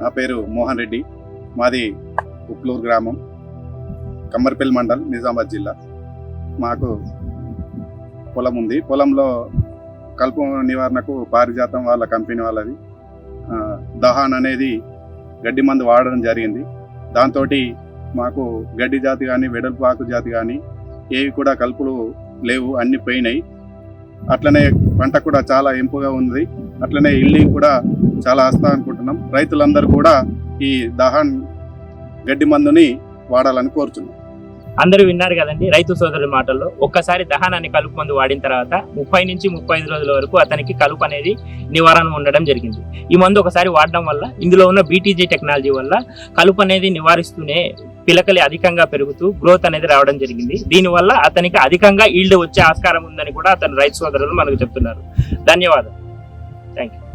నా పేరు మోహన్ రెడ్డి. మాది ఉప్లూరు గ్రామం కమ్మర్పల్లి మండల్ నిజామాబాద్ జిల్లా. మాకు పొలం ఉంది. పొలంలో కలుపు నివారణకు పారిజాతం వాళ్ళ కంపెనీ వాళ్ళది. దహాన్ అనేది గడ్డి మందు వాడడం జరిగింది. దాంతో మాకు గడ్డి జాతి కానీ వెడల్పు ఆకు జాతి కానీ ఏవి కూడా కలుపులు లేవు అన్ని పోయినాయి. అట్లనే పంట కూడా చాలా ఎంపుగా ఉంది అట్లనే ఇల్లింగ్ కూడా చాలా వస్తా అనుకుంటున్నాం. రైతులందరూ కూడా ఈ దహాన్ గడ్డి మందుని వాడాలని కోరుతున్నాం అందరూ విన్నారు కదండి రైతు సోదరుల మాటల్లో. ఒక్కసారి దహనాన్ని కలుపు మందు వాడిన తర్వాత ముప్పై నుంచి ముప్పై ఐదు రోజుల వరకు అతనికి కలుపు అనేది నివారణ ఉండడం జరిగింది. ఈ మందు ఒకసారి వాడడం వల్ల ఇందులో ఉన్న బీటీజీ టెక్నాలజీ వల్ల కలుపు అనేది నివారిస్తూనే పిలకలు అధికంగా పెరుగుతూ గ్రోత్ అనేది రావడం జరిగింది. దీనివల్ల అతనికి అధికంగా ఈల్డ్ వచ్చే ఆస్కారం ఉందని కూడా అతని రైతు సోదరులు మనకు చెప్తున్నారు. ధన్యవాదాలు. Thank you